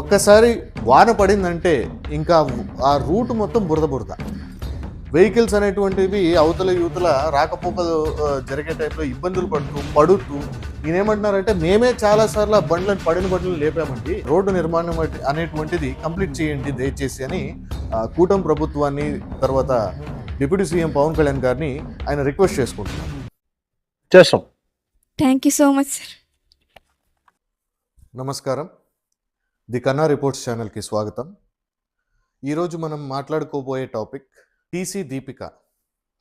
ఒక్కసారి వాన పడిందంటే ఇంకా ఆ రూట్ మొత్తం బురద బురద. వెహికల్స్ అనేటువంటివి అవతల యువతల రాకపోకలు జరిగే టైంలో ఇబ్బందులు పడుతూ పడుతూ నేనేమంటున్నారంటే మేమే చాలా సార్లు ఆ బండ్లను పడిన బండ్లను లేపామండి. రోడ్డు నిర్మాణం అనేటువంటిది కంప్లీట్ చేయండి దయచేసి అని కూటమి ప్రభుత్వాన్ని తర్వాత డిప్యూటీ సీఎం పవన్ కళ్యాణ్ గారిని ఆయన రిక్వెస్ట్ చేసుకుంటున్నారు చేస్తాం. Thank you so much sir. నమస్కారం. ది కన్నా రిపోర్ట్స్ ఛానల్కి స్వాగతం. ఈరోజు మనం మాట్లాడుకోబోయే టాపిక్ టీసీ దీపిక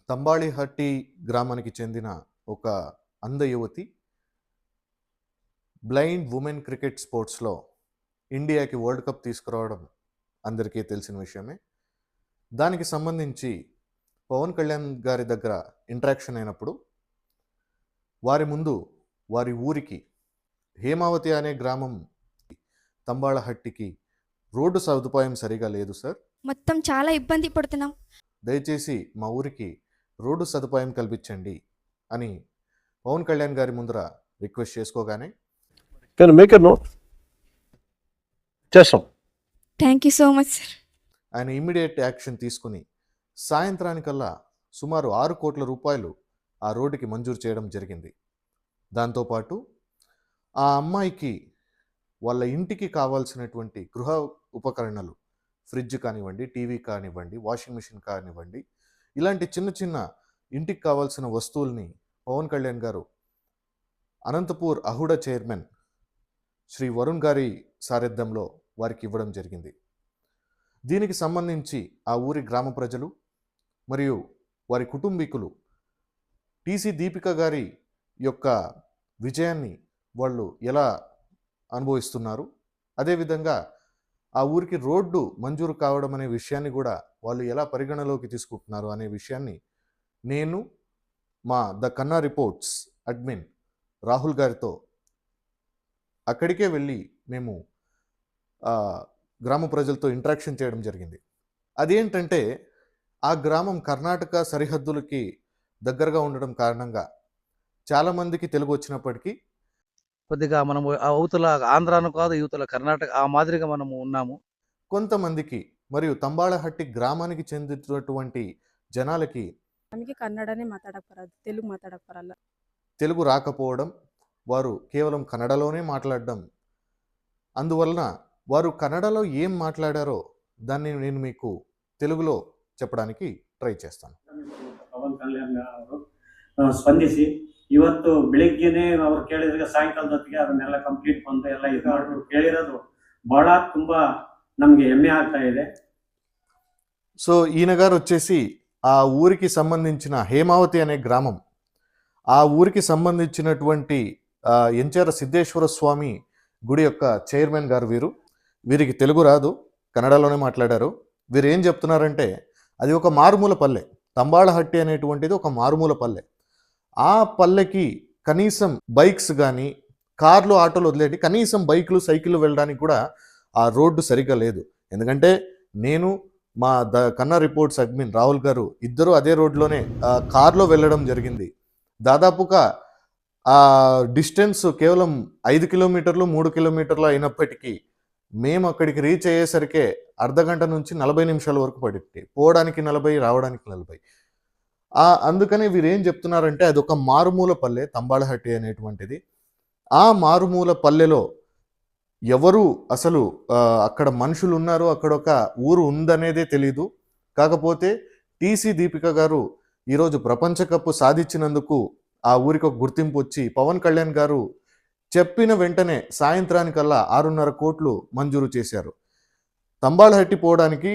తంబాళిహట్టి గ్రామానికి చెందిన ఒక అంద యువతి బ్లైండ్ ఉమెన్ క్రికెట్ స్పోర్ట్స్లో ఇండియాకి వరల్డ్ కప్ తీసుకురావడం అందరికీ తెలిసిన విషయమే. దానికి సంబంధించి పవన్ కళ్యాణ్ గారి దగ్గర ఇంటరాక్షన్ అయినప్పుడు వారి ముందు వారి ఊరికి హేమావతి అనే గ్రామం తంబాళహట్టికి రోడ్డు సదుపాయం సరిగా లేదు సార్. మొత్తం చాలా ఇబ్బంది పడుతున్నాం. దయచేసి మా ఊరికి రోడ్డు సదుపాయం కల్పించండి అని పవన్ కళ్యాణ్ గారి ముందర రిక్వెస్ట్ చేసుకోగానే కానీ నోట్ చేస్తాం. Thank you so much sir ఆయన ఇమ్మీడియట్ యాక్షన్ తీసుకుని సాయంత్రానికల్లా సుమారు ఆరు కోట్ల రూపాయలు ఆ రోడ్డుకి మంజూరు చేయడం జరిగింది. దాంతోపాటు ఆ అమ్మాయికి వాళ్ళ ఇంటికి కావాల్సినటువంటి గృహ ఉపకరణలు ఫ్రిడ్జ్ కానివ్వండి టీవీ కానివ్వండి వాషింగ్ మిషన్ కానివ్వండి ఇలాంటి చిన్న చిన్న ఇంటికి కావాల్సిన వస్తువుల్ని పవన్ కళ్యాణ్ గారు అనంతపూర్ అహుడ చైర్మన్ శ్రీ వరుణ్ గారి సారథ్యంలో వారికి ఇవ్వడం జరిగింది. దీనికి సంబంధించి ఆ ఊరి గ్రామ ప్రజలు మరియు వారి కుటుంబీకులు టీసీ దీపిక గారి యొక్క విజయాన్ని వాళ్ళు ఎలా అనుభవిస్తున్నారు. అదేవిధంగా ఆ ఊరికి రోడ్డు మంజూరు కావడం అనే విషయాన్ని కూడా వాళ్ళు ఎలా పరిగణలోకి తీసుకుంటున్నారు అనే విషయాన్ని నేను మా ద కన్నా రిపోర్ట్స్ అడ్మిన్ రాహుల్ గారితో అక్కడికే వెళ్ళి మేము గ్రామ ప్రజలతో ఇంటరాక్షన్ చేయడం జరిగింది. అదేంటంటే ఆ గ్రామం కర్ణాటక సరిహద్దులకి దగ్గరగా ఉండడం కారణంగా చాలామందికి తెలుగు వచ్చినప్పటికీ కొద్దిగా మనము ఆ అవతల ఆంధ్రాను కాదు యువతల కర్ణాటక ఆ మాదిరిగా మనము ఉన్నాము కొంతమందికి మరియు తంబాళహట్టి గ్రామానికి చెందినటువంటి జనాలకి ನಮಗೆ ಕನ್ನಡನೇ ಮಾತಾಡಕ್ ಬರೋದು ತೆಲುಗು ಮಾತಾಡಕ್ ಬರಲ್ಲ తెలుగు రాకపోవడం వారు కేవలం కన్నడలోనే మాట్లాడడం అందువలన వారు కన్నడలో ఏం మాట్లాడారో దాన్ని నేను మీకు తెలుగులో చెప్పడానికి ట్రై చేస్తాను ಪವನ್ ಕಲ್ಯಾಣ್ ಅವರು ಆ, ಸ್ಪಂದಿಸಿ ಇವತ್ತು ಬೆಳಿಗ್ಗೆನೆ ಅವ್ರು ಕೇಳಿದ್ರೆ ಸಾಯಂಕಾಲದ ಹೊತ್ತಿಗೆ ಅದನ್ನೆಲ್ಲ ಕಂಪ್ಲೀಟ್ ಬಂದು ಎಲ್ಲ ಇದು ಮಾಡಿ ಕೇಳಿರೋದು ಬಹಳ ತುಂಬಾ ನಮ್ಗೆ ಹೆಮ್ಮೆ ಆಗ್ತಾ ಇದೆ సో ఈయన గారు వచ్చేసి ఆ ఊరికి సంబంధించిన హేమావతి అనే గ్రామం ఆ ఊరికి సంబంధించినటువంటి ఆ, ఎంచార సిద్ధేశ్వర స్వామి గుడి యొక్క చైర్మన్ గారు వీరు వీరికి తెలుగు రాదు కన్నడలోనే మాట్లాడారు వీరు ఏం చెప్తున్నారంటే అది ఒక మారుమూల పల్లె తంబాళహట్టి అనేటువంటిది ఒక మారుమూల పల్లె ఆ పల్లెకి కనీసం బైక్స్ కానీ కార్లు ఆటోలు వదిలేటి కనీసం బైకులు సైకిళ్ళు వెళ్ళడానికి కూడా ఆ రోడ్డు సరిగ్గా లేదు. ఎందుకంటే నేను మా ద కన్నా రిపోర్ట్స్ అడ్మిన్ రాహుల్ గారు ఇద్దరు అదే రోడ్లోనే కార్లో వెళ్ళడం జరిగింది. దాదాపుగా ఆ డిస్టెన్స్ కేవలం ఐదు కిలోమీటర్లు మూడు కిలోమీటర్లు అయినప్పటికీ మేము అక్కడికి రీచ్ అయ్యేసరికే అర్ధ గంట నుంచి నలభై నిమిషాల వరకు పడింది. పోవడానికి నలభై రావడానికి నలభై. అందుకని వీరు ఏం చెప్తున్నారంటే అది ఒక మారుమూల పల్లె తంబాళహట్టి అనేటువంటిది. ఆ మారుమూల పల్లెలో ఎవరు అసలు అక్కడ మనుషులు ఉన్నారు అక్కడ ఒక ఊరు ఉందనేదే తెలీదు. కాకపోతే టీసీ దీపిక గారు ఈరోజు ప్రపంచ కప్పు సాధించినందుకు ఆ ఊరికి ఒక గుర్తింపు వచ్చి పవన్ కళ్యాణ్ గారు చెప్పిన వెంటనే సాయంత్రానికల్లా ఆరున్నర కోట్లు మంజూరు చేశారు. తంబాళహట్టి పోవడానికి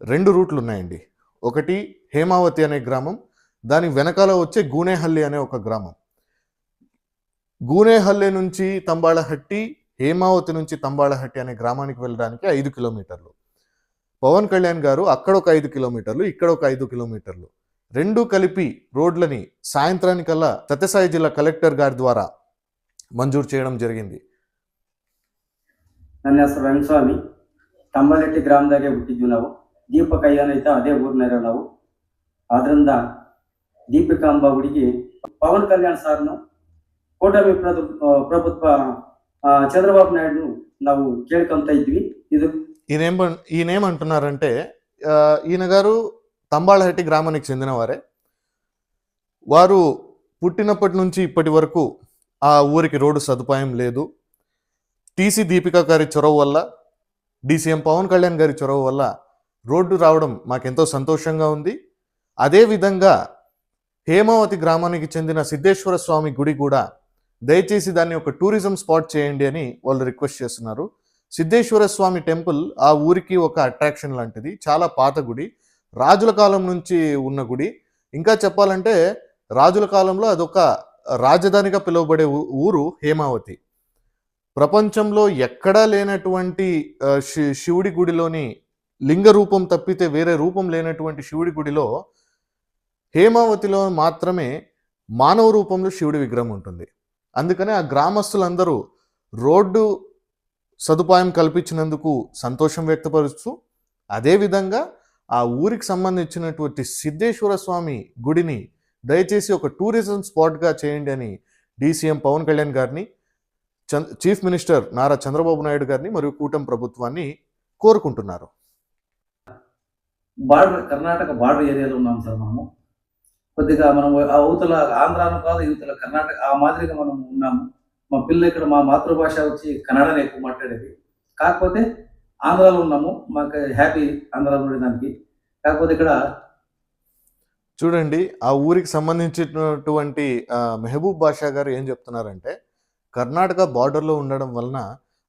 రెండు రూట్లు ఉన్నాయండి ఒకటి హేమావతి అనే గ్రామం దాని వెనకాల వచ్చే గూనేహల్లి అనే ఒక గ్రామం గూనేహల్లి నుంచి తంబాళహట్టి హేమావతి నుంచి తంబాళహట్టి అనే గ్రామానికి వెళ్ళడానికి ఐదు కిలోమీటర్లు పవన్ కళ్యాణ్ గారు అక్కడ ఒక ఐదు కిలోమీటర్లు ఇక్కడ ఒక ఐదు కిలోమీటర్లు రెండు కలిపి రోడ్లని సాయంత్రానికల్లా సత్యసాయి జిల్లా కలెక్టర్ గారి ద్వారా మంజూరు చేయడం జరిగింది ನನ್ನ ಹೆಸರು ರಂಗಸ್ವಾಮಿ ತಂಬಲಟ್ಟಿ ಗ್ರಾಮದಾಗೆ ಹುಟ್ಟಿದ್ವಿ ನಾವು ದೀಪಕ ಏನೈತೆ ಅದೇ ಊರಿನವರು ನಾವು ಆದ್ರಿಂದ ದೀಪಿಕಾಂಬ ಹುಡುಗಿ ಪವನ್ ಕಲ್ಯಾಣ್ ಸಾರ್ನು ಕೂಟಮಿ ಪ್ರದು- ಆ, ಪ್ರಭುತ್ವ ಆ, ಚಂದ್ರಬಾಬು ನಾಯ್ಡು ನಾವು ಕೇಳ್ಕೊಂತ ಇದ್ವಿ ಇದು ఈయనేం ఈయనేమంటున్నారంటే ఆ, ఈయన గారు తంబాళహట్టి గ్రామానికి చెందినవారే వారు పుట్టినప్పటి నుంచి ఇప్పటి వరకు ఆ ఊరికి రోడ్డు సదుపాయం లేదు టీసీ దీపిక గారి చొరవ వల్ల డీసీఎం పవన్ కళ్యాణ్ గారి చొరవ వల్ల రోడ్డు రావడం మాకెంతో సంతోషంగా ఉంది అదేవిధంగా హేమావతి గ్రామానికి చెందిన సిద్ధేశ్వర స్వామి గుడి కూడా దయచేసి దాన్ని ఒక టూరిజం స్పాట్ చేయండి అని వాళ్ళు రిక్వెస్ట్ చేస్తున్నారు. సిద్ధేశ్వర స్వామి టెంపుల్ ఆ ఊరికి ఒక అట్రాక్షన్ లాంటిది. చాలా పాత గుడి. రాజుల కాలం నుంచి ఉన్న గుడి. ఇంకా చెప్పాలంటే రాజుల కాలంలో అదొక రాజధానిగా పిలువబడే ఊరు హేమావతి. ప్రపంచంలో ఎక్కడా లేనటువంటి శి- శివుడి గుడిలోని లింగ రూపం తప్పితే వేరే రూపం లేనటువంటి శివుడి గుడిలో హేమావతిలో మాత్రమే మానవ రూపంలో శివుడి విగ్రహం ఉంటుంది. అందుకనే ఆ గ్రామస్తులందరూ రోడ్డు సదుపాయం కల్పించినందుకు సంతోషం వ్యక్తపరుస్తూ అదేవిధంగా ఆ ఊరికి సంబంధించినటువంటి సిద్ధేశ్వర స్వామి గుడిని దయచేసి ఒక టూరిజం స్పాట్గా చేయండి అని డీసీఎం పవన్ కళ్యాణ్ గారిని చంద్ చీఫ్ మినిస్టర్ నారా చంద్రబాబు నాయుడు గారిని మరియు కూటమి ప్రభుత్వాన్ని కోరుకుంటున్నారు. బార్డర్ కర్ణాటక బార్డర్ ఏరియాలో ఉన్నాం సార్ మనము. కొద్దిగా మనం ఆ అవతల ఆంధ్రాను కాదు యువతల కర్ణాటక ఆ మాదిరిగా మనం ఉన్నాము. మా పిల్లలు ఇక్కడ మా మాతృభాష వచ్చి కన్నడనే ఎక్కువ మాట్లాడేది. కాకపోతే ఆంధ్రాలో ఉన్నాము. మాకు హ్యాపీ ఆంధ్రాలో ఉండడానికి కాకపోతే ఇక్కడ చూడండి ఆ ఊరికి సంబంధించినటువంటి మెహబూబ్ బాషా గారు ఏం చెప్తున్నారంటే కర్ణాటక బార్డర్లో ఉండడం వలన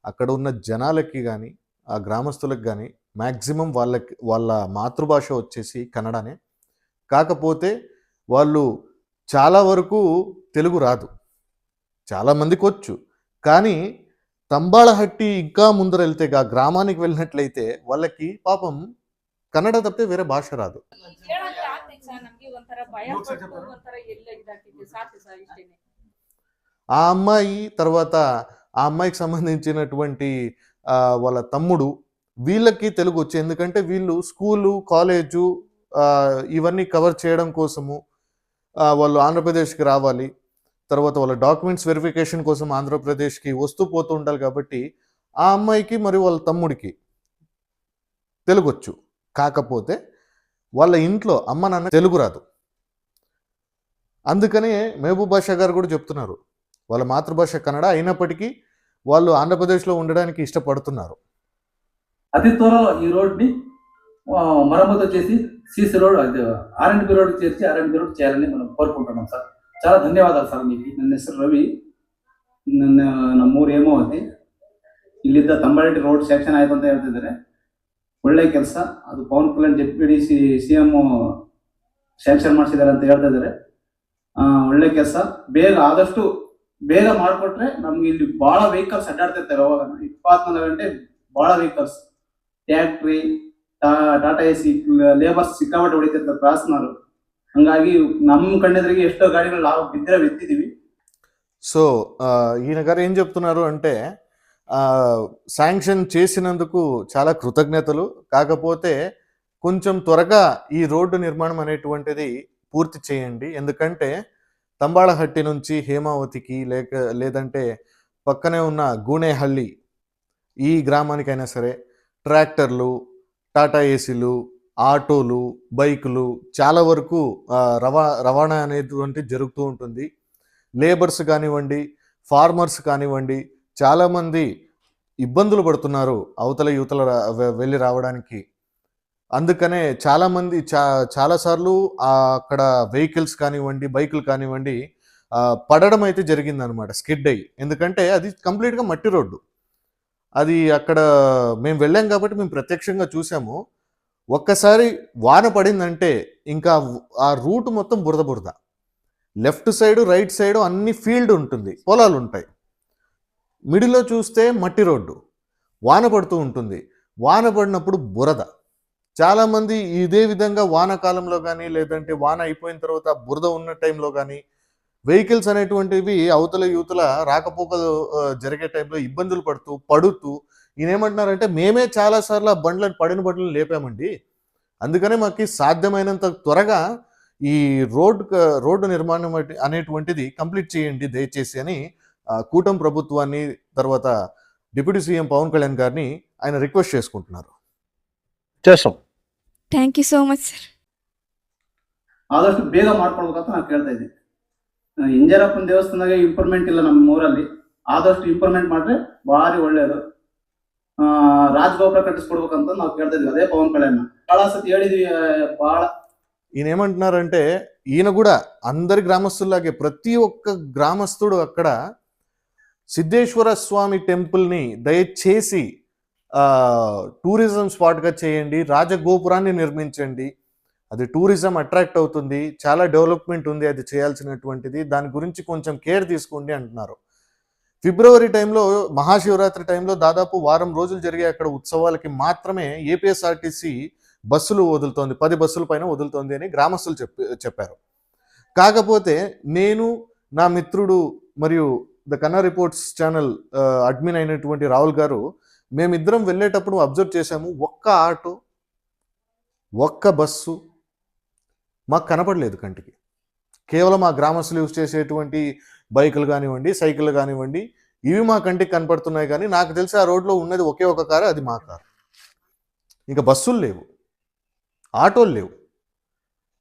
అక్కడ ఉన్న జనాలకి కానీ ఆ గ్రామస్తులకు కానీ మ్యాక్సిమం వాళ్ళకి వాళ్ళ మాతృభాష వచ్చేసి కన్నడనే. కాకపోతే వాళ్ళు చాలా వరకు తెలుగు రాదు. చాలామందికి వచ్చు. కానీ తంబాళహట్టి ఇంకా ముందర వెళ్తే ఆ గ్రామానికి వెళ్ళినట్లయితే వాళ్ళకి పాపం కన్నడ తప్పితే వేరే భాష రాదు. ఆ అమ్మాయి తర్వాత ఆ అమ్మాయికి సంబంధించినటువంటి వాళ్ళ తమ్ముడు వీళ్ళకి తెలుగు వచ్చే ఎందుకంటే వీళ్ళు స్కూలు కాలేజు ఇవన్నీ కవర్ చేయడం కోసము వాళ్ళు ఆంధ్రప్రదేశ్కి రావాలి. తర్వాత వాళ్ళ డాక్యుమెంట్స్ వెరిఫికేషన్ కోసం ఆంధ్రప్రదేశ్కి వస్తూ పోతూ ఉండాలి కాబట్టి ఆ అమ్మాయికి మరియు వాళ్ళ తమ్ముడికి తెలుగొచ్చు. కాకపోతే వాళ్ళ ఇంట్లో అమ్మ నాన్న తెలుగు రాదు. అందుకనే మహబూబ్ బాషా గారు కూడా చెప్తున్నారు. వాళ్ళ మాతృభాష కన్నడ అయినప్పటికీ వాళ్ళు ఆంధ్రప్రదేశ్లో ఉండడానికి ఇష్టపడుతున్నారు. అతి త్వరలో ఈ రోడ్ని మరమ్మతు చేసి సీసీ రోడ్ అది ఆర్ఎండ్బి రోడ్ చేర్చి ఆర్ఎండ్బి రోడ్ చేయాలని మనం కోరుకుంటున్నాం సార్ చాలా ధన్యవాదాలు ಸಾರ್ మీకు ನನ್ನ ಹೆಸರು ರವಿ ನನ್ನ ನಮ್ಮೂರು ಹೇಮಾವತಿ ಇಲ್ಲಿದ್ದ ತಂಬಾಳೆಟ್ಟಿ ರೋಡ್ ಸೆಕ್ಷನ್ ಆಯ್ತು ಅಂತ ಹೇಳ್ತಿದ್ದಾರೆ ಒಳ್ಳೆ ಕೆಲಸ ಅದು Pawan Kalyan deputy C C M sanction ಮಾಡಿಸಿದ್ದಾರೆ ಅಂತ ಹೇಳ್ತಾ ಇದ್ದಾರೆ ಆ, ಒಳ್ಳೆ ಕೆಲಸ ಬೇಗ ಆದಷ್ಟು ಬೇಗ ಮಾಡಿಕೊಟ್ರೆ ನಮ್ಗೆ ಇಲ್ಲಿ ಬಹಳ ವೆಹಿಕಲ್ಸ್ ಅಡ್ಡಾಡ್ತಿರ್ತಾರೆ ಅವಾಗ ಇಪ್ಪತ್ನಾಲ್ಕು ಗಂಟೆ ಬಹಳ vehicles tractor Tata A C labours ಸಿಕ್ಕಾಪಟ್ಟೆ ಹೊಡಿತಿರ್ತಾರೆ ಕ್ರಾಸ್ನವರು ಹಂಗಾಗಿ ನಮ್ಮ ಕಣ್ಣೆದುರಿಗೆ ಎಷ್ಟೋ ಗಾಡಿಗಳು ನಾವು ಬಿದ್ದರೆ ಬಿತ್ತಿದೀವಿ సో ఆ, ఈయన గారు ఏం చెప్తున్నారు అంటే ఆ, శాంక్షన్ చేసినందుకు చాలా కృతజ్ఞతలు కాకపోతే కొంచెం త్వరగా ఈ రోడ్డు నిర్మాణం అనేటువంటిది పూర్తి చేయండి ఎందుకంటే తంబాళహట్టి నుంచి హేమావతికి లేక లేదంటే పక్కనే ఉన్న గూనెహళ్ళి ఈ గ్రామానికైనా సరే ట్రాక్టర్లు టాటా ఏసీలు ఆటోలు బైకులు చాలా వరకు రవా రవాణా అనేటువంటి జరుగుతూ ఉంటుంది. లేబర్స్ కానివ్వండి ఫార్మర్స్ కానివ్వండి చాలామంది ఇబ్బందులు పడుతున్నారు అవతల యువతల వెళ్ళి రావడానికి. అందుకనే చాలామంది చా చాలాసార్లు అక్కడ వెహికల్స్ కానివ్వండి బైకులు కానివ్వండి పడడం అయితే జరిగిందనమాట స్కిడ్ అయ్యి. ఎందుకంటే అది కంప్లీట్గా మట్టి రోడ్డు. అది అక్కడ మేము వెళ్ళాం కాబట్టి మేము ప్రత్యక్షంగా చూసాము. ఒక్కసారి వాన పడిందంటే ఇంకా ఆ రూట్ మొత్తం బురద బురద. లెఫ్ట్ సైడ్ రైట్ సైడ్ అన్ని ఫీల్డ్ ఉంటుంది పొలాలు ఉంటాయి. మిడిల్లో చూస్తే మట్టి రోడ్డు వాన పడుతూ ఉంటుంది. వాన పడినప్పుడు బురద. చాలామంది ఇదే విధంగా వానాకాలంలో కానీ లేదంటే వాన అయిపోయిన తర్వాత బురద ఉన్న టైంలో కానీ వెహికల్స్ అనేటువంటివి అవతల యువతల రాకపోకలు ఆ, జరిగే టైంలో ఇబ్బందులు పడుతూ పడుతూ ఈయన ఏమంటున్నారంటే మేమే చాలాసార్లు ఆ బండ్లను పడిన బండ్లను లేపామండి అందుకనే మాకు సాధ్యమైనంత త్వరగా ఈ రోడ్ రోడ్డు నిర్మాణం అటి- అనేటువంటిది కంప్లీట్ చేయండి దయచేసి అని ఆ, కూటమి ప్రభుత్వాన్ని తర్వాత డిప్యూటీ సీఎం పవన్ కళ్యాణ్ గారిని ఆయన రిక్వెస్ట్ చేసుకుంటున్నారు చేస్తాం thank you so much sir ಆದಷ್ಟು ಬೇಗ ಮಾಡ್ಕೊಳ್ಬೇಕಂತ ನಾನು ಕೇಳ್ತಾ ಇದ್ದೀನಿ ಹಿಂಜರಪ್ಪನ ದೇವಸ್ಥಾನದಾಗ ಇಂಪ್ರೂವ್ಮೆಂಟ್ ಇಲ್ಲ ನಮ್ಮ ಊರಲ್ಲಿ ಆದಷ್ಟು ಇಂಪ್ರೂವ್ಮೆಂಟ್ ಮಾಡ್ರೆ ಭಾರಿ ಒಳ್ಳೇದು ರಾಜಗೋಪುರ ಕಟ್ಟಿಸ್ಕೊಡ್ಬೇಕಂತ ನಾವು ಕೇಳ್ತಾ ಅದೇ ಪವನ್ ಕಲ್ಯಾಣ ಬಹಳ ಸತಿ ಹೇಳಿದ್ವಿ ಬಹಳ ఈయన ఏమంటున్నారంటే ఈయన కూడా అందరి గ్రామస్తుల్లాగే ప్రతి ఒక్క గ్రామస్తుడు అక్కడ సిద్ధేశ్వర స్వామి ದಯಚೇಸಿ ಟೂರಿಸಂ టూరిజం స్పాట్గా చేయండి రాజగోపురాన్ని నిర్మించండి అది టూరిజం అట్రాక్ట్ అవుతుంది చాలా డెవలప్మెంట్ ఉంది అది చేయాల్సినటువంటిది దాని గురించి కొంచెం కేర్ తీసుకోండి అంటున్నారు. ఫిబ్రవరి టైంలో మహాశివరాత్రి టైంలో దాదాపు వారం రోజులు జరిగే అక్కడ ఉత్సవాలకి మాత్రమే ఏపీఎస్ఆర్టీసీ బస్సులు వదులుతోంది పది బస్సుల పైన వదులుతోంది అని గ్రామస్తులు చెప్పి చెప్పారు. కాకపోతే నేను నా మిత్రుడు మరియు ద కన్నా రిపోర్ట్స్ ఛానల్ అడ్మిన్ అయినటువంటి రాహుల్ గారు మేమిద్దరం వెళ్ళేటప్పుడు అబ్జర్వ్ చేశాము ఒక్క ఆటో ఒక్క బస్సు మాకు కనపడలేదు కంటికి. కేవలం ఆ గ్రామస్తులు యూజ్ చేసేటువంటి బైకులు కానివ్వండి సైకిల్ కానివ్వండి ఇవి మా కంటికి కనపడుతున్నాయి కానీ నాకు తెలిసి ఆ రోడ్లో ఉన్నది ఒకే ఒక కారు అది మా కారు. ఇంకా బస్సులు లేవు. ఆటోలు లేవు.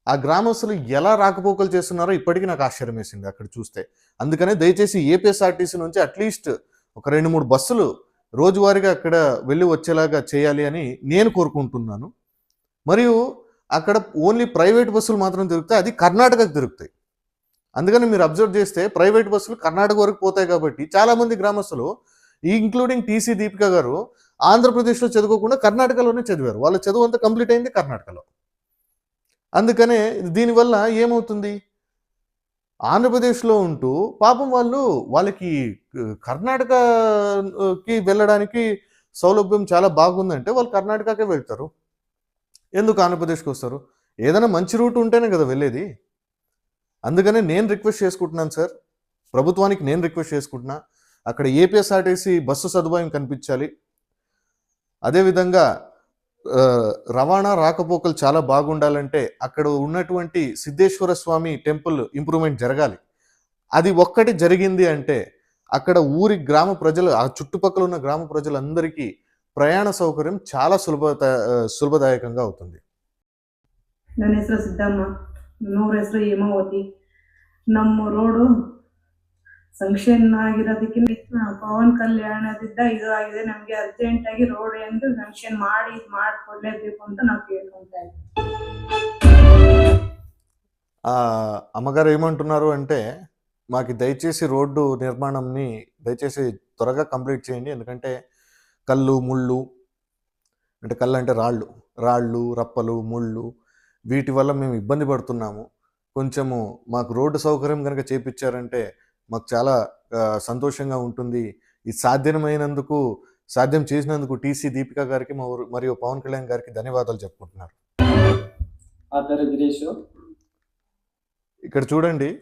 ఆ గ్రామస్తులు ఎలా రాకపోకలు చేస్తున్నారో ఇప్పటికీ నాకు ఆశ్చర్యం వేసింది అక్కడ చూస్తే. అందుకనే దయచేసి ఏపీఎస్ఆర్టీసీ నుంచి అట్లీస్ట్ ఒక రెండు మూడు బస్సులు రోజువారీగా అక్కడ వెళ్ళి వచ్చేలాగా చేయాలి అని నేను కోరుకుంటున్నాను. మరియు అక్కడ ఓన్లీ ప్రైవేట్ బస్సులు మాత్రం తిరుగుతాయి అది కర్ణాటకకు తిరుగుతాయి. అందుకని మీరు అబ్జర్వ్ చేస్తే ప్రైవేట్ బస్సులు కర్ణాటక వరకు పోతాయి కాబట్టి చాలామంది గ్రామస్తులు ఇంక్లూడింగ్ టీసీ దీపిక గారు ఆంధ్రప్రదేశ్లో చదువుకోకుండా కర్ణాటకలోనే చదివారు. వాళ్ళ చదువు అంతా కంప్లీట్ అయింది కర్ణాటకలో. అందుకనే దీనివల్ల ఏమవుతుంది? ఆంధ్రప్రదేశ్లో ఉంటూ పాపం వాళ్ళు వాళ్ళకి కర్ణాటకకి వెళ్ళడానికి సౌలభ్యం చాలా బాగుందంటే వాళ్ళు కర్ణాటకకే వెళ్తారు. ఎందుకు ఆంధ్రప్రదేశ్కి వస్తారు? ఏదైనా మంచి రూట్ ఉంటేనే కదా వెళ్ళేది. అందుకనే నేను రిక్వెస్ట్ చేసుకుంటున్నాను సార్. ప్రభుత్వానికి నేను రిక్వెస్ట్ చేసుకుంటున్నా. అక్కడ ఏపీఎస్ఆర్టీసీ బస్సు సదుపాయం కనిపించాలి. అదేవిధంగా రవాణా రాకపోకలు చాలా బాగుండాలంటే అక్కడ ఉన్నటువంటి సిద్ధేశ్వర స్వామి టెంపుల్ ఇంప్రూవ్మెంట్ జరగాలి. అది ఒక్కటి జరిగింది అంటే అక్కడ ఊరి గ్రామ ప్రజలు ఆ చుట్టుపక్కల ఉన్న గ్రామ ప్రజలందరికీ ప్రయాణ సౌకర్యం చాలా సులభత సులభదాయకంగా అవుతుంది ನನ್ನ ಹೆಸರು ಸಿದ್ದಮ್ಮ ನನ್ನೂರ ಹೆಸರು ಹೇಮಾವತಿ ನಮ್ಮ ರೋಡು ಸಂಕ್ಷನ್ ಆಗಿರೋದಕ್ಕೆ ಪವನ್ ಕಲ್ಯಾಣದಿಂದ ಇದು ಆಗಿದೆ ನಮಗೆ ಅರ್ಜೆಂಟ್ ಆಗಿ ರೋಡ್ ಎಂದು ಸಂಕ್ಷನ್ ಮಾಡಿ ಇದ್ ಮಾಡ್ಕೊಡ್ಲೇಬೇಕು ಅಂತ ನಾವು ಕೇಳ್ಕೊಂತಾ ಇದ್ದೀವಿ ఆ, అమ్మగారు ఏమంటున్నారు అంటే మాకు దయచేసి రోడ్డు నిర్మాణంని దయచేసి త్వరగా కంప్లీట్ చేయండి ఎందుకంటే కళ్ళు ముళ్ళు అంటే కళ్ళు అంటే రాళ్ళు రాళ్ళు రప్పలు ముళ్ళు వీటి వల్ల మేము ఇబ్బంది పడుతున్నాము. కొంచెము మాకు రోడ్డు సౌకర్యం కనుక చేపించారంటే మాకు చాలా సంతోషంగా ఉంటుంది. ఇది సాధ్యమైనందుకు సాధ్యం చేసినందుకు టీసీ దీపిక గారికి మరియు- మరియు పవన్ కళ్యాణ్ గారికి ధన్యవాదాలు చెప్పుకుంటున్నారు. ఇక్కడ చూడండి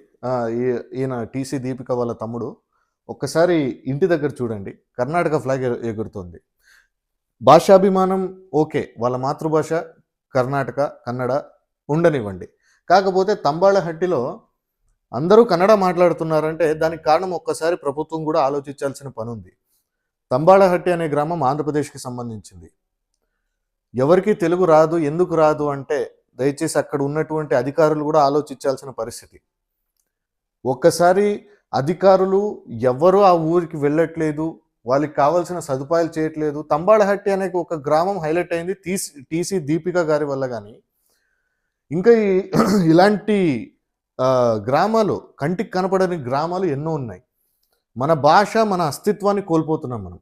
ఈయన టీసీ దీపిక వాళ్ళ తమ్ముడు. ఒక్కసారి ఇంటి దగ్గర చూడండి. కర్ణాటక ఫ్లాగ్ ఎగురుతుంది. భాషాభిమానం ఓకే. వాళ్ళ మాతృభాష కర్ణాటక కన్నడ ఉండనివ్వండి. కాకపోతే తంబాళహట్టిలో అందరూ కన్నడ మాట్లాడుతున్నారంటే దానికి కారణం ఒక్కసారి ప్రభుత్వం కూడా ఆలోచించాల్సిన పని ఉంది తంబాళహట్టి అనే గ్రామం ఆంధ్రప్రదేశ్కి సంబంధించింది. ఎవరికి తెలుగు రాదు ఎందుకు రాదు అంటే దయచేసి అక్కడ ఉన్నటువంటి అధికారులు కూడా ఆలోచించాల్సిన పరిస్థితి. ఒక్కసారి అధికారులు ఎవరు ఆ ఊరికి వెళ్ళట్లేదు వాళ్ళకి కావాల్సిన సదుపాయాలు చేయట్లేదు. తంబాళహట్టి అనే ఒక గ్రామం హైలైట్ అయింది టీసీ టీసీ దీపిక గారి వల్ల కానీ ఇంకా ఈ- ఇలాంటి గ్రామాలు కంటికి కనపడని గ్రామాలు ఎన్నో ఉన్నాయి. మన భాష మన అస్తిత్వాన్ని కోల్పోతున్నాం మనం.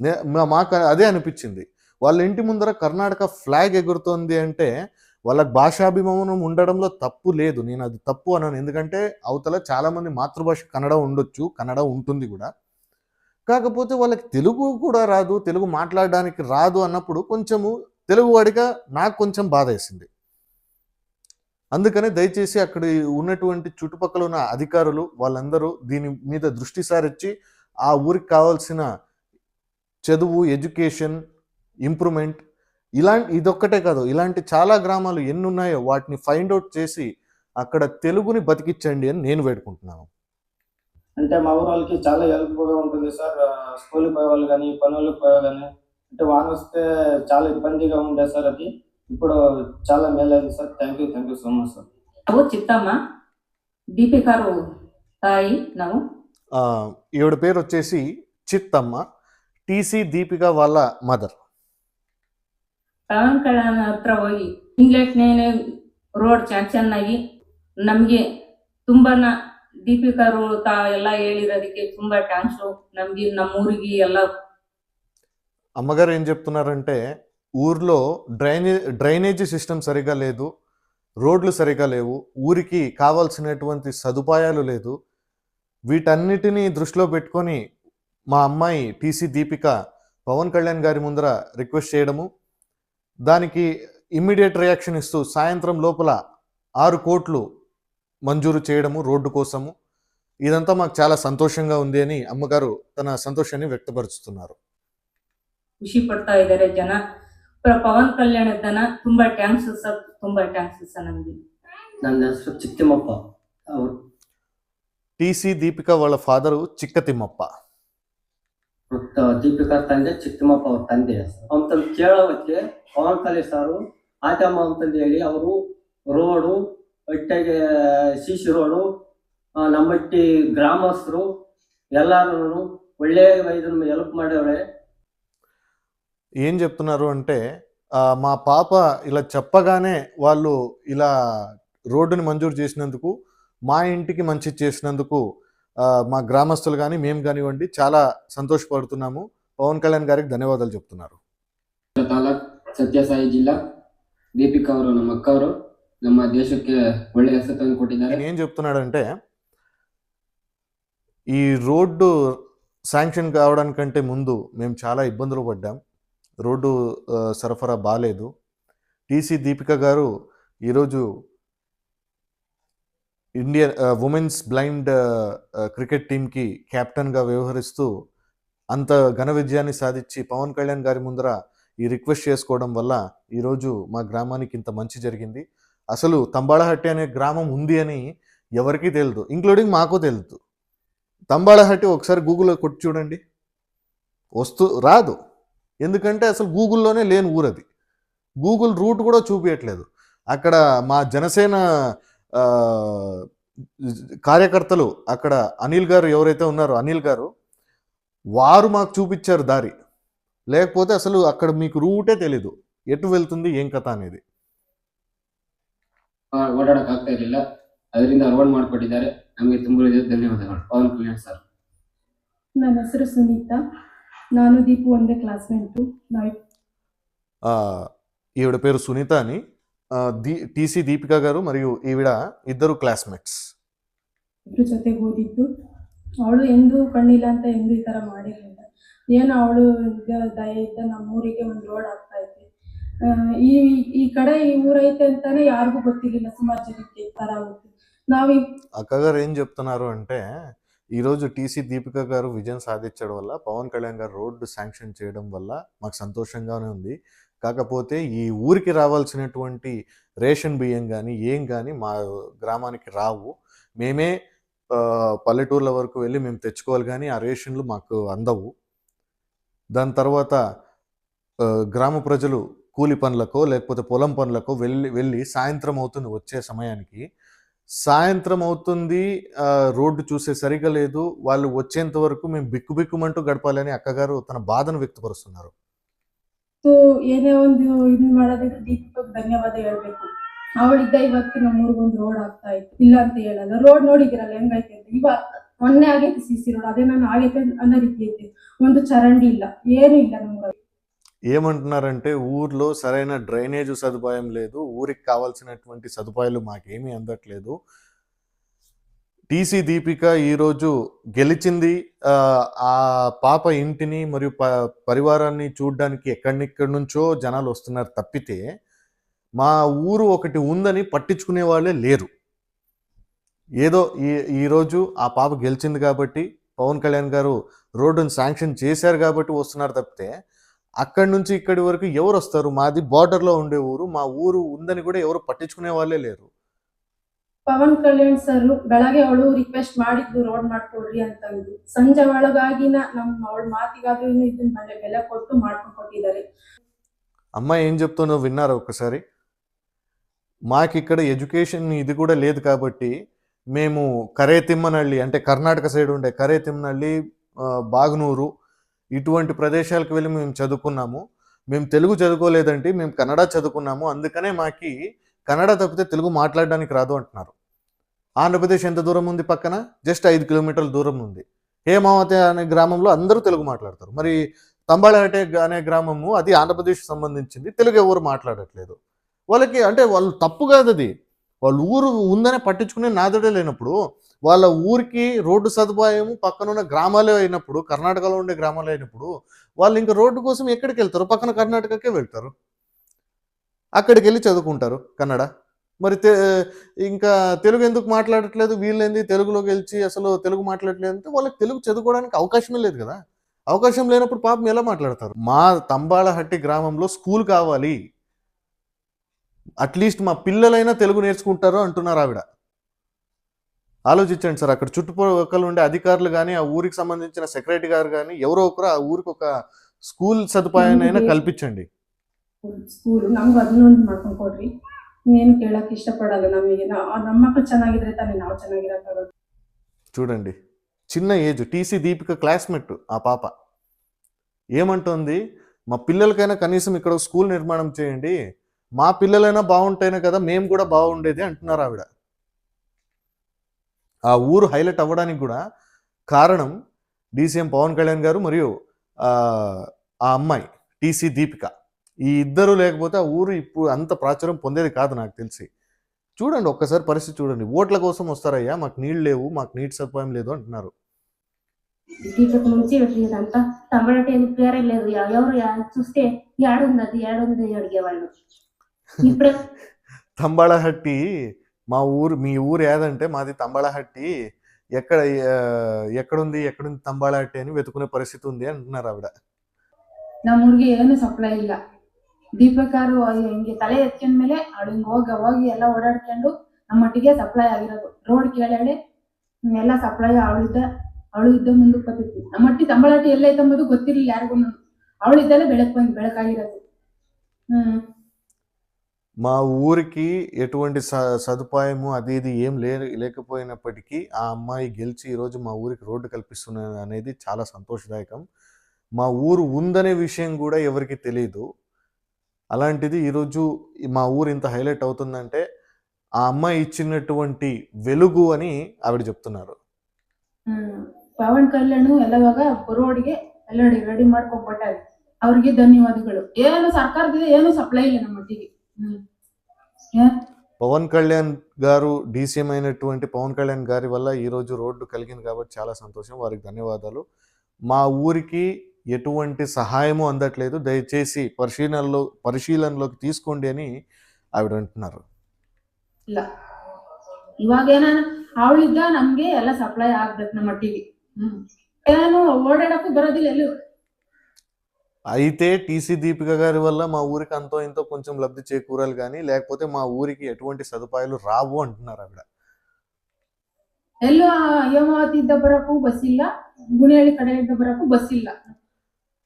నే- మాకు అదే అనిపించింది. వాళ్ళ ఇంటి ముందర కర్ణాటక ఫ్లాగ్ ఎగురుతోంది అంటే వాళ్ళకి భాషాభిమానం ఉండడంలో తప్పు లేదు. నేను అది తప్పు అన్నాను ఎందుకంటే అవతల చాలామంది మాతృభాష కన్నడ ఉండొచ్చు కన్నడ ఉంటుంది కూడా. కాకపోతే వాళ్ళకి తెలుగు కూడా రాదు తెలుగు మాట్లాడడానికి రాదు అన్నప్పుడు కొంచెము తెలుగు వాడిగా నాకు కొంచెం బాధ వేసింది. అందుకనే దయచేసి అక్కడ ఉన్నటువంటి చుట్టుపక్కల ఉన్న అధికారులు వాళ్ళందరూ దీని మీద దృష్టి సారించి ఆ ఊరికి కావాల్సిన చదువు ఎడ్యుకేషన్ ఇంప్రూవ్మెంట్ ఇలాంటి ఇదొక్కటే కాదు. ఇలాంటి చాలా గ్రామాలు ఎన్ని ఉన్నాయో వాటిని ఫైండ్ అవుట్ చేసి అక్కడ తెలుగుని బతికించండి అని నేను వేడుకుంటున్నాను. అంటే మా ఊరు వాళ్ళకి చాలా హెల్ప్గా ఉంటుంది సార్. స్కూల్కి పోయే వాళ్ళు కానీ పనులకు పోయే కానీ అంటే వాన వస్తే చాలా ఇబ్బందిగా ఉండే సార్ అది. ఇప్పుడు చాలా మేలైంది sir. Thank you thank you so much sir Chittamma దీపికారు తాయి నవ్వు. ఈవిడ పేరు వచ్చేసి చిత్తమ్మ టీసీ దీపిక వాళ్ళ మదర్. ಪವನ್ ಕಲ್ಯಾಣ್ ಹತ್ರ ಹೋಗಿ ಇಂಗ್ಲೆಟ್ನೇನೆ ರೋಡ್ ಸ್ಯಾಂಕ್ಷನ್ ಆಗಿ ನಮಗೆ ತುಂಬಾನ ದೀಪಿಕಾರು ತಾ ಎಲ್ಲ ಹೇಳಿರೋದಕ್ಕೆ ತುಂಬಾ ಟ್ಯಾಂಕ್ಸ್ ನಮ್ಗೆ ನಮ್ಮೂರಿಗೆ ಎಲ್ಲ ಅಮ್ಮಗಾರು ಏನ್ చెప్తున్నారంటే ఊర్లో డ్రైనే డ్రైనేజీ సిస్టమ్ సరిగా లేదు రోడ్లు సరిగా లేవు ఊరికి కావాల్సినటువంటి సదుపాయాలు లేదు వీటన్నిటినీ దృష్టిలో పెట్టుకొని మా అమ్మాయి టీసీ దీపిక పవన్ కళ్యాణ్ గారి ముందర రిక్వెస్ట్ చేయడము దానికి ఇమ్మీడియట్ రియాక్షన్ ఇస్తూ సాయంత్రం లోపల ఆరు కోట్లు మంజూరు చేయడము రోడ్డు కోసము ఇదంతా మాకు చాలా సంతోషంగా ఉంది అని అమ్మగారు తన సంతోషాన్ని వ్యక్తపరుస్తున్నారు ಖುಷಿ ಪಡ್ತಾ ಇದ್ದಾರೆ ಜನ ಪ- ಪವನ್ ಕಲ್ಯಾಣದ ಜನ ತುಂಬಾ ಥ್ಯಾಂಕ್ಸ್ ಸರ್ ತುಂಬಾ ಥ್ಯಾಂಕ್ಸ್ ಸರ್ ನಮ್ಗೆ ನನ್ನ ಹೆಸರು ಚಿತ್ತಿಮಪ್ಪ ಅವ್ರು టీసీ దీపిక వాళ్ళ ఫాదరు చిక్క తిమ్మప్ప ದೀಪಿಕಾ ತಂದೆ ಚಿತ್ತಿಮಪ್ಪ ಅವ್ರ ತಂದೆ ಅಂತಂದು ಕೇಳೋ ಹೊತ್ತಿಗೆ ಪವನ್ ಕಲ್ಯಾಣ್ ಸಾರು ಆತಮ್ಮ ಅಂತಂದು ಹೇಳಿ ಅವರು ರೋಡು ಒಟ್ಟಿಗೆ ಸಿ ಸಿ ರೋಡು ಆ, ನಮ್ಮಟ್ಟಿ ಗ್ರಾಮಸ್ಥರು ಎಲ್ಲಾರು ಒಳ್ಳೆ ಇದನ್ನ ಹೆಲ್ಪ್ ಮಾಡ್ಯವ್ರೆ ఏం చెప్తున్నారు అంటే ఆ, మా పాప ఇలా చెప్పగానే వాళ్ళు ఇలా రోడ్డుని మంజూరు చేసినందుకు మా ఇంటికి మంచి చేసినందుకు ఆ, మా గ్రామస్తులు కానీ మేము కానివ్వండి చాలా సంతోషపడుతున్నాము పవన్ కళ్యాణ్ గారికి ధన్యవాదాలు చెప్తున్నారు ತಾಲೂಕ್ ಸತ್ಯಸಾಯಿ ಜಿಲ್ಲಾ ದೀಪಿಕಾ ಅವರು ನಮ್ಮ ಅಕ್ಕವರು ನಮ್ಮ ದೇಶಕ್ಕೆ ಒಳ್ಳೆ ಹೆಸರು ತಂದು ಕೊಟ್ಟಿದ್ದಾರೆ ఆయన ఏం చెప్తున్నాడంటే ఈ రోడ్డు శాంక్షన్ కావడానికంటే ముందు మేము చాలా ఇబ్బందులు పడ్డాం రోడ్డు ఆ, సరఫరా బాగాలేదు టీసీ దీపిక గారు ఈరోజు ఇండియన్ ఉమెన్స్ బ్లైండ్ క్రికెట్ టీంకి కెప్టెన్గా వ్యవహరిస్తూ అంత ఘన విజయాన్ని సాధించి పవన్ కళ్యాణ్ గారి ముందర ఈ రిక్వెస్ట్ చేసుకోవడం వల్ల ఈరోజు మా గ్రామానికి ఇంత మంచి జరిగింది. అసలు తంబాళహట్టి అనే గ్రామం ఉంది అని ఎవరికీ తెలియదు ఇంక్లూడింగ్ మాకు తెలియదు తంబాళహట్టి ఒకసారి గూగుల్లో కొట్టి చూడండి. వస్తూ రాదు. ఎందుకంటే అసలు గూగుల్లోనే లేని ఊరది. గూగుల్ రూట్ కూడా చూపించట్లేదు అక్కడ మా జనసేన కార్యకర్తలు అక్కడ అనిల్ గారు ఎవరైతే ఉన్నారో అనిల్ గారు వారు మాకు చూపించారు దారి లేకపోతే అసలు అక్కడ మీకు రూటే తెలీదు ఎటు వెళ్తుంది ఏం కథ అనేది ಓಡಾಡಕ್ ಆಗ್ತಾ ಇರಲಿಲ್ಲ ಅದರಿಂದ ಅರವಣೆ ಮಾಡಿಕೊಟ್ಟಿದ್ದಾರೆ ನಮಗೆ ತುಂಬ ಧನ್ಯವಾದಗಳು ಪವನ್ ಕಲ್ಯಾಣ್ ಸರ್ ನನ್ನ ಹೆಸರು ಸುನೀತಾ ನಾನು ದೀಪು ಒಂದೇ ಕ್ಲಾಸ್ಮೇಟು ನಾವು ఆ, ఈవిడ పేరు సునీత అని ఆ, ది టీసీ దీపిక గారు మరియు ఈవిడ ఇద్దరు క్లాస్మేట్స్ ಇಬ್ರು ಜೊತೆಗೆ ಓದಿದ್ದು ಅವಳು ಎಂದೂ ಕಣ್ಣಿಲ್ಲ ಅಂತ ಎಂದೂ ಈ ಥರ ಮಾಡಿರಲಿಲ್ಲ ಏನೋ ಅವಳು ದಯೆಯಿಂದ ನಮ್ಮೂರಿಗೆ ಒಂದು ರೋಡ್ ಆಗ್ತಾ ಐತೆ ಆ, ಈ ಈ ಕಡೆ ಈ ಊರೈತೆ ಅಂತಾನೆ ಯಾರಿಗೂ ಗೊತ್ತಿರಲಿಲ್ಲ ಸುಮಾರು ಜನಕ್ಕೆ ಈ ಥರ ಆಗುತ್ತೆ ನಾವು ಈ అక్కగారు ఏం చెప్తున్నారు అంటే ఈరోజు టీసీ దీపిక గారు విజయం సాధించడం వల్ల పవన్ కళ్యాణ్ గారు రోడ్డు శాంక్షన్ చేయడం వల్ల మాకు సంతోషంగానే ఉంది కాకపోతే ఈ ఊరికి రావాల్సినటువంటి రేషన్ బియ్యం కానీ ఏం కానీ మా గ్రామానికి రావు. మేమే పల్లెటూర్ల వరకు వెళ్ళి మేము తెచ్చుకోవాలి కానీ ఆ రేషన్లు మాకు అందవు. దాని తర్వాత గ్రామ ప్రజలు కూలి పనులకో లేకపోతే పొలం పనులకో వెళ్ళి వెళ్ళి సాయంత్రం అవుతుంది వచ్చే సమయానికి. సాయంత్రం అవుతుంది రోడ్డు చూసే సరిగా లేదు. వాళ్ళు వచ్చేంత వరకు మేము బిక్కు బిక్కుమంటూ గడపాలని అక్కగారు తన బాధను వ్యక్తపరుస్తున్నారు. ಇವತ್ತು ಏನೇ ಒಂದು ಇದನ್ನ ಮಾಡೋದಿದ್ರೆ ದೀಪಕ್ ಧನ್ಯವಾದ ಹೇಳ್ಬೇಕು ಅವಳಿದ್ದ ಇವತ್ತು ನಮ್ಮೂರಿಗೊಂದು ರೋಡ್ ಆಗ್ತಾ ಇತ್ತು ಇಲ್ಲ ಅಂತ ಹೇಳಲ್ಲ ರೋಡ್ ನೋಡಿದಿರಲ್ಲ ಹೆಂಗೈತೆ ಅಂತ ಇವಾಗ ಮೊನ್ನೆ ಆಗೈತೆ ಸಿ ಸಿ ರೋಡ್ ಅದೇ ನಾನು ಆಗೈತೆ ಅನ್ನೋ ರೀತಿ ಐತೆ ಒಂದು ಚರಂಡಿ ಇಲ್ಲ ಏನು ಇಲ್ಲ ನಮ್ಮೂರಲ್ಲಿ ఏమంటున్నారంటే ఊర్లో సరైన డ్రైనేజ్ సదుపాయం లేదు ఊరికి కావాల్సినటువంటి సదుపాయాలు మాకేమీ అందట్లేదు టీసీ దీపిక ఈరోజు గెలిచింది. ఆ, పాప ఇంటిని మరియు ప పరివారాన్ని చూడడానికి ఎక్కడినిక్కడి నుంచో జనాలు వస్తున్నారు తప్పితే మా ఊరు ఒకటి ఉందని పట్టించుకునే వాళ్ళే లేరు. ఏదో ఈ ఈరోజు ఆ పాప గెలిచింది కాబట్టి పవన్ కళ్యాణ్ గారు రోడ్డును శాంక్షన్ చేశారు కాబట్టి వస్తున్నారు తప్పితే అక్కడి నుంచి ఇక్కడి వరకు ఎవరు వస్తారు? మాది బార్డర్లో ఉండే ఊరు మా ఊరు ఉందని కూడా ఎవరు పట్టించుకునే వాళ్ళే లేరు. ಪವನ್ ಕಲ್ಯಾಣ್ ಸರ್ ಬೆಳಗ್ಗೆ ಅವಳು ರಿಕ್ವೆಸ್ಟ್ ಮಾಡಿದ್ದು ರೋಡ್ ಮಾಡ್ಕೊಡ್ರಿ ಅಂತಂದು ಸಂಜೆ ಒಳಗಾಗಿನ ನಮ್ಮ ಅವಳ ಮಾತಿಗಾದ್ರೂ ಇದನ್ನ ಮನೆ ಬೆಲೆ ಕೊಟ್ಟು ಮಾಡ್ಕೊಂಡು ಕೊಟ್ಟಿದ್ದಾರೆ. అమ్మ ఏం చెప్తానో విన్నారు ಒಕ್ಕಸಾರಿ. మాకు ఇక్కడ ఎడ్యుకేషన్ ఇది కూడా లేదు కాబట్టి మేము కరే తిమ్మనహళ్ళి అంటే కర్ణాటక సైడ్ ఉండే కరే తిమ్మనహళ్ళి బాగనూరు ఇటువంటి ప్రదేశాలకు వెళ్ళి మేము చదువుకున్నాము మేము తెలుగు చదువుకోలేదంటే మేము కన్నడ చదువుకున్నాము అందుకనే మాకి కన్నడ తప్పితే తెలుగు మాట్లాడడానికి రాదు అంటున్నారు. ఆంధ్రప్రదేశ్ ఎంత దూరం ఉంది పక్కన? జస్ట్ ఐదు కిలోమీటర్ల దూరం ఉంది. హేమావతి అనే గ్రామంలో అందరూ తెలుగు మాట్లాడతారు. మరి తంబాళహటే అనే గ్రామము అది ఆంధ్రప్రదేశ్కి సంబంధించింది. తెలుగు ఎవరు మాట్లాడట్లేదు. వాళ్ళకి అంటే వాళ్ళు తప్పు కాదు అది. వాళ్ళ ఊరు ఉందనే పట్టించుకునే నాదుడే లేనప్పుడు వాళ్ళ ఊరికి రోడ్డు సదుపాయం పక్కనున్న గ్రామాలే అయినప్పుడు కర్ణాటకలో ఉండే గ్రామాలే అయినప్పుడు వాళ్ళు ఇంకా రోడ్డు కోసం ఎక్కడికి వెళ్తారు? పక్కన కర్ణాటకకే వెళ్తారు. అక్కడికి వెళ్ళి చదువుకుంటారు కన్నడ. మరి తె ఇంకా తెలుగు ఎందుకు మాట్లాడట్లేదు? వీళ్ళేంది తెలుగులోకి వెళ్ళి అసలు తెలుగు మాట్లాడట్లేదు అంటే వాళ్ళకి తెలుగు చదువుకోవడానికి అవకాశమే లేదు కదా. అవకాశం లేనప్పుడు పాపం ఎలా మాట్లాడతారు? మా తంబాళహట్టి గ్రామంలో స్కూల్ కావాలి. అట్లీస్ట్ మా పిల్లలైనా తెలుగు నేర్చుకుంటారు అంటున్నారు ఆవిడ. ఆలోచించండి సార్ అక్కడ చుట్టుపక్కల ఉండే అధికారులు కానీ ఆ ఊరికి సంబంధించిన సెక్రటరీ గారు కానీ ఎవరో ఒకరు ఆ ఊరికి ఒక స్కూల్ సదుపాయాన్ని అయినా కల్పించండి. ಸ್ಕೂಲ್ ನಮ್ಗೆ ಅದನ್ನೊಂದು ಮಾಡ್ಕೊಂಡು ಕೊಡ್ರಿ నేను ಕೇಳಕ್ ಇಷ್ಟಪಡಲ್ಲ ನಮಗೆ ನಾ- ನಮ್ಮ ಮಕ್ಳು ಚೆನ್ನಾಗಿದ್ರೆ ತಾನೇ ನಾವು ಚೆನ್ನಾಗಿರಕ್ಕಾಗೋದು చూడండి చిన్న ఏజ్ టీసీ దీపిక క్లాస్మేట్ ఆ పాప ఏమంటుంది మా పిల్లలకైనా కనీసం ఇక్కడ ఒక స్కూల్ నిర్మాణం చేయండి మా పిల్లలైనా బాగుంటేనే కదా మేము కూడా బాగుండేది అంటున్నారు ఆవిడ ఆ ఊరు హైలైట్ అవ్వడానికి కూడా కారణం డీసీఎం పవన్ కళ్యాణ్ గారు మరియు ఆ ఆ అమ్మాయి టీసీ దీపిక ఈ ఇద్దరు లేకపోతే ఆ ఊరు ఇప్పుడు అంత ప్రాచుర్యం పొందేది కాదు నాకు తెలిసి చూడండి ఒక్కసారి పరిస్థితి చూడండి ఓట్ల కోసం వస్తారయ్యా మాకు నీళ్ళు లేవు మాకు నీటి సదుపాయం లేదు అంటున్నారు దీపకు నుంచి ఇదంతా తమిళటి పేరే లేదు ఎవరు యా- చూస్తే ఏడుంది అది ఏడుంది అడిగేవాళ్ళు ఇప్పుడు తంబాళహట్టి మా ఊరు మీ ఊరు ఏదంటే మాది తంబాళహట్టి ఎక్కడ ఆ, ఎక్కడుంది ఎక్కడుంది తంబాళహట్టి అని వెతుకునే పరిస్థితి ఉంది అంటున్నారు ఆవిడ ನಮ್ಮೂರಿಗೆ ಏನು ಸಪ್ಲೈ ಇಲ್ಲ ದೀಪಕಾರು ಹಿಂಗೆ ತಲೆ ಎತ್ಕೊಂಡ ಮೇಲೆ ಅವಳು ಹಿಂಗೆ ಹೋಗಿ ಹೋಗಿ ಎಲ್ಲ ಓಡಾಡ್ಕೊಂಡು ನಮ್ಮಟ್ಟಿಗೆ ಸಪ್ಲೈ ಆಗಿರೋದು ರೋಡ್ ಕೇಳೇಳಿ ಎಲ್ಲ ಸಪ್ಲೈ ಅವಳಿದ್ದ ಅವಳು ಇದ್ದ ಮುಂದಕ್ಕೆ ಬರ್ತೈತಿ ನಮ್ಮಟ್ಟಿ ತಂಬಳಟ್ಟಿ ಎಲ್ಲೈತೆ ಅಂಬೋದು ಗೊತ್ತಿರಲಿಲ್ಲ ಯಾರಿಗೂ ಅವಳಿದ್ದಲ್ಲೇ ಬೆಳಕ್ ಬಂದು ಬೆಳಕಾಗಿರೋದು ಹ್ಮ್ మా ఊరికి ఎటువంటి స- సదుపాయము అది ఇది ఏం లే లేకపోయినప్పటికీ ఆ అమ్మాయి గెలిచి ఈరోజు మా ఊరికి రోడ్డు కల్పిస్తున్నది అనేది చాలా సంతోషదాయకం మా ఊరు ఉందనే విషయం కూడా ఎవరికి తెలియదు అలాంటిది ఈరోజు ఈ మా ఊరు ఇంత హైలైట్ అవుతుందంటే ఆ అమ్మాయి ఇచ్చినటువంటి వెలుగు అని ఆవిడ చెప్తున్నారు ಹ್ಮ್ ಪವನ್ ಕಲ್ಯಾಣ್ ಎಲ್ಲವಾಗ ರೋಡ್ಗೆ ಎಲ್ಲ ರೆಡಿ ಮಾಡ್ಕೊಂಡ್ ಕೊಟ್ಟಾರೆ ಅವ್ರಿಗೆ ಧನ್ಯವಾದಗಳು ಏನು ಸರ್ಕಾರದಿಂದ ಏನು ಸಪ್ಲೈ ಇಲ್ಲ ನಮ್ಮ ಮಟ್ಟಿಗೆ ಹ್ಮ್ పవన్ కళ్యాణ్ గారు డీసీఎం అయినటువంటి పవన్ కళ్యాణ్ గారి వల్ల ఈరోజు రోడ్డు కలిగింది కాబట్టి చాలా సంతోషం వారికి ధన్యవాదాలు మా ఊరికి ఎటువంటి సహాయము అందట్లేదు దయచేసి పరిశీలనలో పరిశీలనలోకి తీసుకోండి అని ఆవిడ అంటున్నారు ಇಲ್ಲ ಇವಾಗ ಏನಾನ ಅವಳಿದ್ದ ನಮ್ಗೆ ಎಲ್ಲ ಸಪ್ಲೈ ಆಗ್ಬೇಕು ನಮ್ಮ ಮಟ್ಟಿಗೆ ಹ್ಮ್ ಏನು ಓಡಾಡಕ್ಕೂ ಬರೋದಿಲ್ಲ ಎಲ್ಲೂ అయితే టీసీ దీపిక గారి వల్ల మా ఊరికి అంతో ఇంతో కొంచెం లబ్ధి చేకూరాలి కానీ లేకపోతే మా ఊరికి ఎటువంటి సదుపాయాలు రావు అంటున్నారు ఆవిడ ಎಲ್ಲೂ ಆ ಹೇಮಾವತಿ ಇದ್ದ ಬರಕ್ಕೂ ಬಸ್ ಇಲ್ಲ ಗುಣಿಹಳ್ಳಿ ಕಡೆಯಿಂದ ಬರಕ್ಕೂ ಬಸ್ ಇಲ್ಲ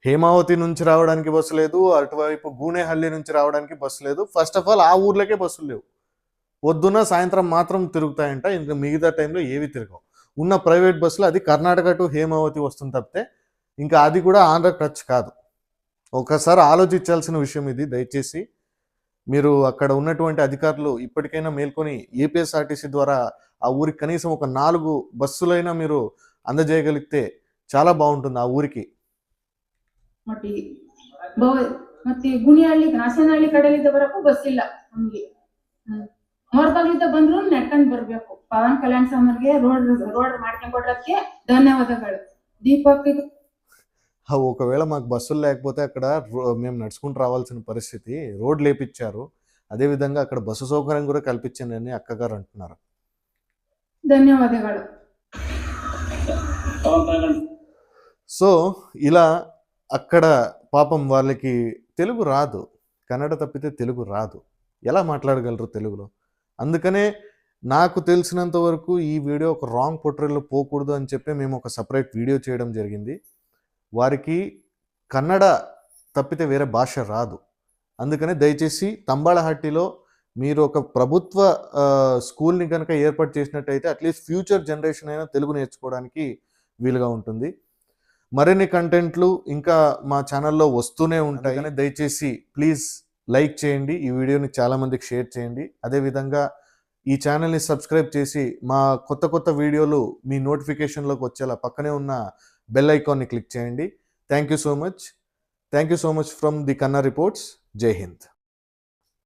హేమావతి నుంచి రావడానికి బస్సు లేదు అటువైపు గూనేహల్లి నుంచి రావడానికి బస్సు లేదు. ఫస్ట్ ఆఫ్ ఆల్ ఆ ఊర్లకే బస్సులు లేవు. పొద్దున్న సాయంత్రం మాత్రం తిరుగుతాయంట ఇంకా మిగతా టైంలో ఏవి తిరగవు. ఉన్న ప్రైవేట్ బస్సులు అది కర్ణాటక టు హేమావతి వస్తుంది తప్పితే ఇంకా అది కూడా ఆంధ్ర టచ్ కాదు. ఒకసారి ఆలోచించాల్సిన విషయం ఇది. దయచేసి మీరు అక్కడ ఉన్నటువంటి అధికారులు ఇప్పటికైనా మేల్కొని ఏపీఎస్ఆర్టీసీ ద్వారా ఆ ఊరికి కనీసం ఒక నాలుగు బస్సులైనా మీరు అందజేయగలిగితే చాలా బాగుంటుంది ఆ ఊరికి. ಮಟ್ಟಿಗೆ ಬೋ- ಮತ್ತೆ ಗುಣಿಹಳ್ಳಿ ನಾಸನಹಳ್ಳಿ ಕಡೆಯಿಂದ ಬರಕ್ಕೂ ಬಸ್ ಇಲ್ಲ ನಮ್ಗೆ ಹ್ಮ್ ಮೋರ್ಬಾಗ್ಲಿಂದ ಬಂದ್ರು ನಡ್ಕೊಂಡ್ ಬರ್ಬೇಕು ಪವನ್ ಕಲ್ಯಾಣ್ ಸಾಮರ್ಗೆ ರೋಡ್ ರೋಡ್ ಮಾಡ್ಕೊಂಡ್ ಕೊಡೋದಕ್ಕೆ ಧನ್ಯವಾದಗಳು ದೀಪಕ್ ఆ, ఒకవేళ మాకు బస్సులు లేకపోతే అక్కడ రో- మేము నడుచుకుంటూ రావాల్సిన పరిస్థితి రోడ్ లేపిచ్చారు అదేవిధంగా అక్కడ బస్సు సౌకర్యం కూడా కల్పించండి అని అక్కగారు అంటున్నారు ಧನ್ಯವಾದಗಳು పవన్ కళ్యాణ్ సో ఇలా అక్కడ పాపం వాళ్ళకి తెలుగు రాదు. కన్నడ తప్పితే తెలుగు రాదు. ఎలా మాట్లాడగలరు తెలుగులో? అందుకనే నాకు తెలిసినంత వరకు ఈ వీడియో ఒక రాంగ్ పొట్రెల్లో పోకూడదు అని చెప్పి మేము ఒక సపరేట్ వీడియో చేయడం జరిగింది. వారికి కన్నడ తప్పితే వేరే భాష రాదు. అందుకనే దయచేసి తంబాళహట్టిలో మీరు ఒక ప్రభుత్వ స్కూల్ని కనుక ఏర్పాటు చేసినట్టయితే అట్లీస్ట్ ఫ్యూచర్ జనరేషన్ అయినా తెలుగు నేర్చుకోవడానికి వీలుగా ఉంటుంది. మరిన్ని కంటెంట్లు ఇంకా మా ఛానల్లో వస్తూనే ఉంటాయి. కానీ దయచేసి ప్లీజ్ లైక్ చేయండి. ఈ వీడియోని చాలామందికి షేర్ చేయండి. అదేవిధంగా ఈ ఛానల్ని సబ్స్క్రైబ్ చేసి మా కొత్త కొత్త వీడియోలు మీ నోటిఫికేషన్లోకి వచ్చేలా పక్కనే ఉన్న బెల్ ఐకాన్ని క్లిక్ చేయండి. Thank you so much thank you so much from the Kanna reports జై హింద్